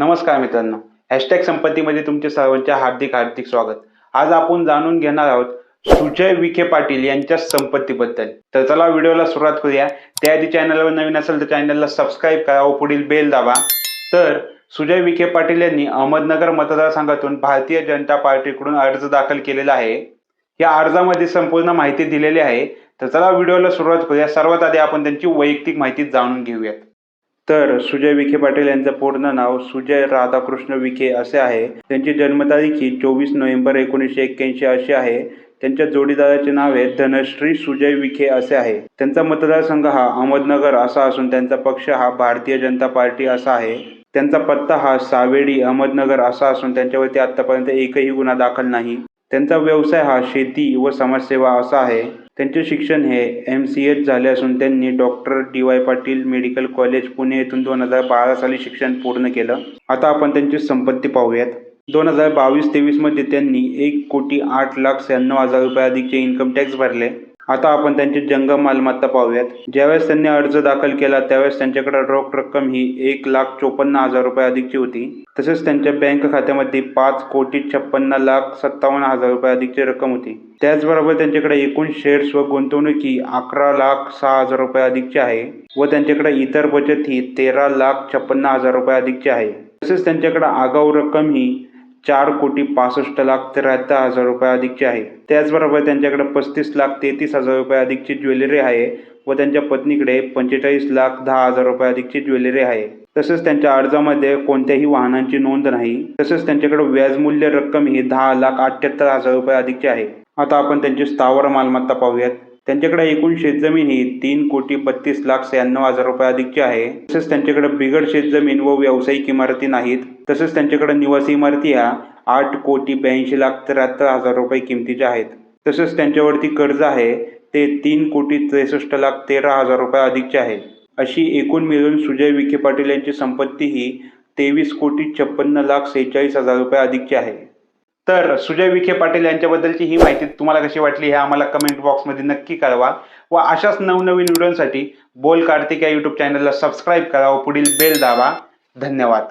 नमस्कार मित्रांनो. हॅशटॅग संपत्तीमध्ये तुमचे सर्वांचे हार्दिक हार्दिक स्वागत. आज आपण जाणून घेणार आहोत सुजय विखे पाटील यांच्या संपत्तीबद्दल. तर चला व्हिडिओला सुरुवात करूया. त्याआधी चॅनलवर नवीन असेल तर चॅनलला सबस्क्राईब करा व पुढील बेल दाबा. तर सुजय विखे पाटील यांनी अहमदनगर मतदारसंघातून भारतीय जनता पार्टीकडून अर्ज दाखल केलेला आहे. या अर्जामध्ये संपूर्ण माहिती दिलेली आहे. तर चला व्हिडिओला सुरुवात करूया. सर्वात आधी आपण त्यांची वैयक्तिक माहिती जाणून घेऊयात. तर सुजय विखे पाटील यांचं पूर्ण नाव सुजय राधाकृष्ण विखे असे आहे. त्यांची जन्मतारीख ही चोवीस नोव्हेंबर एकोणीसशे एक्क्याऐंशी अशी आहे. त्यांच्या जोडीदाराचे नाव आहे धनश्री सुजय विखे असे आहे. त्यांचा मतदारसंघ हा अहमदनगर असा असून त्यांचा पक्ष हा भारतीय जनता पार्टी असा आहे. त्यांचा पत्ता हा सावेडी अहमदनगर असा असून त्यांच्यावरती आतापर्यंत एकही गुन्हा दाखल नाही. त्यांचा व्यवसाय हा शेती व समाजसेवा असा आहे. त्यांचे शिक्षण हे एम सी एच झाले असून त्यांनी doctor D Y Patil medical college Pune येथून दोन हजार बारा साली शिक्षण पूर्ण केलं. आता आपण त्यांची संपत्ती पाहूयात. दोन हजार बावीस तेवीसमध्ये त्यांनी एक कोटी आठ लाख शहाण्णव हजार रुपये अधिकचे इन्कम टॅक्स भरले. आता आपण त्यांची जंगम मालमत्ता पाहूयात. ज्यावेळेस त्यांनी अर्ज दाखल केला त्यावेळेस त्यांच्याकडे रोख रक्कम ही एक लाख चोपन्न हजार रुपये अधिकची होती. तसेच त्यांच्या बँक खात्यामध्ये पाच कोटी छप्पन्न लाख सत्तावन्न हजार रुपये अधिकची रक्कम होती. त्याचबरोबर त्यांच्याकडे एकूण शेअर्स व गुंतवणुकी अकरा लाख सहा हजार रुपये अधिकची आहे व त्यांच्याकडे इतर बचत ही तेरा लाख छप्पन्न हजार रुपये अधिकची आहे. तसेच त्यांच्याकडे आगाऊ रक्कम ही चार कोटी पासष्ट लाख त्र्याहत्तर हजार रुपये अधिकची आहे. त्याचबरोबर त्यांच्याकडे पस्तीस लाख तेहतीस हजार रुपये अधिकची ज्वेलरी आहे व त्यांच्या पत्नीकडे पंचेचाळीस लाख दहा हजार रुपये अधिकची ज्वेलरी आहे. तसेच त्यांच्या अर्जामध्ये कोणत्याही वाहनांची नोंद नाही. तसेच त्यांच्याकडे व्याजमूल्य रक्कम ही दहा लाख अठ्ठ्याहत्तर हजार रुपये अधिकची आहे. आता आपण त्यांची स्थावर मालमत्ता पाहूयात. त्यांच्याकडे एकूण शेतजमीन ही तीन कोटी बत्तीस लाख शहाण्णव हजार रुपये अधिकची आहे. तसेच त्यांच्याकडे बिगड शेतजमीन व व्यावसायिक इमारती नाहीत. तसेच त्यांच्याकडे निवासी इमारती ह्या आठ कोटी ब्याऐंशी लाख त्र्याहत्तर हजार रुपये किमतीच्या आहेत. तसेच त्यांच्यावरती कर्ज आहे ते तीन कोटी त्रेसष्ट लाख तेरा हजार रुपये अधिकचे आहे. अशी एकूण मिळून सुजय विखे पाटील यांची संपत्ती ही तेवीस कोटी छप्पन्न लाख सेहेचाळीस हजार रुपये अधिकची आहे. तर सुजय विखे पाटील यांच्याबद्दलची ही माहिती तुम्हाला कशी वाटली हे आम्हाला कमेंट बॉक्समध्ये नक्की कळवा. व अशाच नवनवीन व्हिडिओंसाठी बोल कार्तिक या यूट्यूब चॅनलला सबस्क्राईब करा व पुढील बेल दाबा. धन्यवाद.